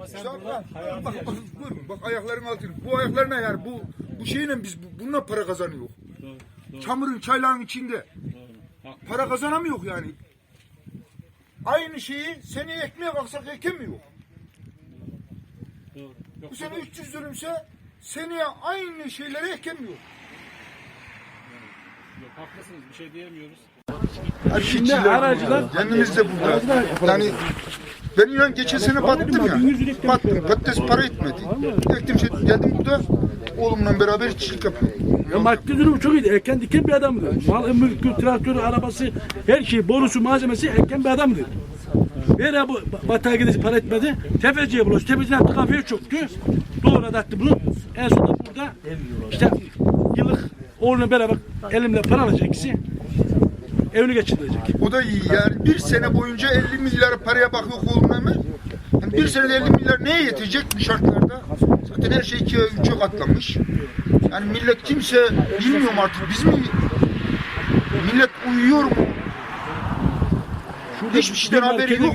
Ama sen Bak, burada bak, bak, bak, yaşıyorsun. buyurun, bak ayakların altını. Bu ayaklar ne yani? Bu bu şeyle biz bu- bununla para kazanıyor. Doğru, doğru, Çamurun çaylağın içinde doğru. Haklı. para kazanamıyor yani. Aynı şeyi seneye ekmeye kalksak ekemiyor. Doğru. Yok, Bu sene doğru. 300 dönümse seneye aynı şeyleri ekemiyor. Yok, haklısınız. Bir şey diyemiyoruz. Şimdi aracılar- Kendimiz de burada. Yani ben inan geçen sene battım ya. Battım. Patates para etmedi. Ektim şey geldim burada. Oğlumla beraber çiftlik yapıyorum. Ya maddi durumu çok iyiydi. Erken diken bir adamdı. Mal, mülkü, traktörü, arabası, her şey, borusu, malzemesi erken bir adamdı. Ver bu batağa gidesi para etmedi. Tefeciye bulaştı. Tefecinin yaptığı kafaya çöktü. Doğru da attı bunu. En sonunda burada işte yıllık oğluna beraber elimle para alacak ikisi. Evini geçindirecek. O da iyi yani. Bir sene boyunca 50 milyar paraya bakıyor oğlumla mı? Yani bir senede 50 milyar neye yetecek bu şartlarda? Zaten her şey ikiye üçe katlanmış. Yani millet kimse bilmiyorum artık. Biz mi millet uyuyor mu? Hiçbir şeyden haberi yok.